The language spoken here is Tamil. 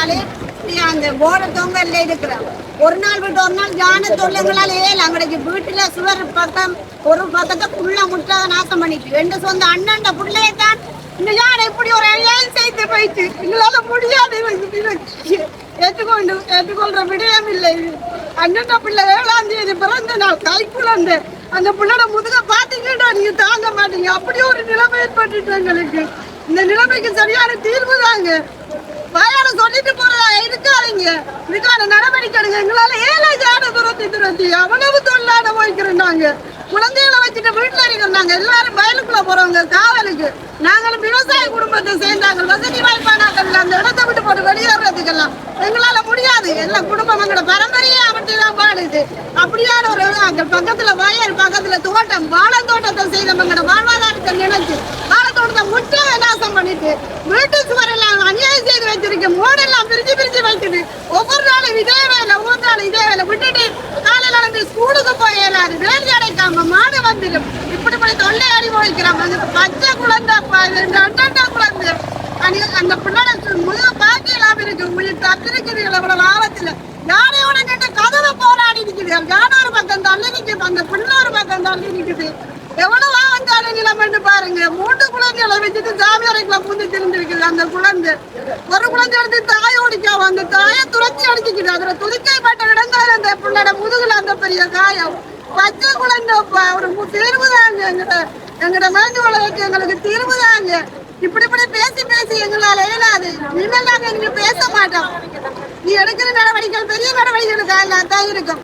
எங்களாலே நீ அந்த போட தொங்கல்ல இருக்கிறோம் ஒரு நாள் விட்டு ஒரு நாள் ஜான தொல்லைங்களால ஏல அங்கடைக்கு வீட்டுல சுவர் பக்கம் ஒரு பக்கத்தை புள்ள முட்டாக நாசம் பண்ணிட்டு ரெண்டு சொந்த அண்ணன்ட புள்ளையை தான் இந்த யானை இப்படி ஒரு அழியால் செய்து போயிட்டு எங்களால முடியாது ஏற்றுக்கொண்டு ஏற்றுக்கொள்ற விடயம் இல்லை. அண்ணன் பிள்ளை ஏழாம் தேதி பிறந்த நாள் கைக்குழந்தை அந்த பிள்ளைட முதுக பாத்தீங்கன்னா நீங்க தாங்க மாட்டீங்க. அப்படி ஒரு நிலைமை ஏற்பட்டுட்டு எங்களுக்கு. இந்த நிலைமைக்கு சரியான தீர்வு தாங்க. வாயால சொல்லிட்டு போறதா? இருக்காதீங்க. இதுக்கான நடவடிக்கை எடுங்க. எங்களால ஏழை ஜான துரத்தி துரத்தி அவ்வளவு தொழிலாட போய்க்கிறோம் நாங்க குழந்தைகளை வச்சுட்டு வீட்டுல இருக்கிறோம் நாங்க எல்லாரும் வயலுக்குள்ள போறவங்க காவலுக்கு. நாங்களும் விவசாய குடும்பத்தை சேர்ந்தாங்க வசதி வாய்ப்பானாக்கள் அந்த இடத்தை விட்டு போட்டு வெளியேறதுக்கெல்லாம் எங்களால முடியாது. எல்லாம் குடும்பம் எங்களோட பரம்பரையே அவர்கிட்ட தான் பாடுது அப்படியான ஒரு அங்க பக்கத்துல வயல் பக்கத்துல தோட்டம் வாழை தோட்டத்தை செய்தவங்க எங்களோட வாழ்வாதாரத்தை நினைச்சு வாழை தோட்டத்தை முட்டை நாசம் பண்ணிட்டு வீட்டு சுவர் எல்லாம் செய்து வச்சிருக்கு மோடெல்லாம் பிரிச்சு பிரிச்சு வைக்குது ஒவ்வொரு நாளும் இதே வேலை ஒவ்வொரு நாளும் இதே வேலை. விட்டுட்டு காலையில வந்து ஸ்கூலுக்கு போய் வேலை அடைக்காம மாடு வந்துடும். இப்படி இப்படி தொல்லை அனுபவிக்கிறோம் அந்த பச்சை குழந்தை ப- ரெண்டு அண்ணா குழந்தை. அனி- அந்த பிள்ளை பாக்கி இல்லாம இருக்கு உயிர் தத்திருக்குது இவ்வளவு ஆபத்துல. யானையோட நின்று கதவை போராடி நிக்குது. யானை ஒரு பக்கம் தள்ளி நிக்குது. அந்த பிள்ளை ஒரு பக்கம் தள்ளி நிக்குது. எவ்வளவு ஆவஞ்சால பண்ணி பாருங்க. மூன்று குழந்தைகளை வச்சுட்டு சாமி அறைக்குள்ள பூந்து திருந்திருக்குது அந்த குழந்தை. ஒரு குழந்தை எடுத்து தாயை ஒடிக்காம அந்த தாயை துரத்தி அடிச்சுக்கிட்டு அதுல துதிக்கை பட்ட இடங்கள் அந்த பிள்ளையோட முதுகுல அந்த பெரிய காயம். பச்சை குழந்தைப்பா ஒரு மு- தீர்வு எங்கட எங்கட மருந்து வளர்ச்சி எங்களுக்கு தீர்வுதாங்க இப்படி இப்படி பேசி பேசி எங்களால இயலாது. இனிமேல் நாங்க எங்களுக்கு பேச மாட்டோம். நீ எடுக்கிற நடவடிக்கைகள் பெரிய நடவடிக்கைகளுக்காக தான் இருக்கும்.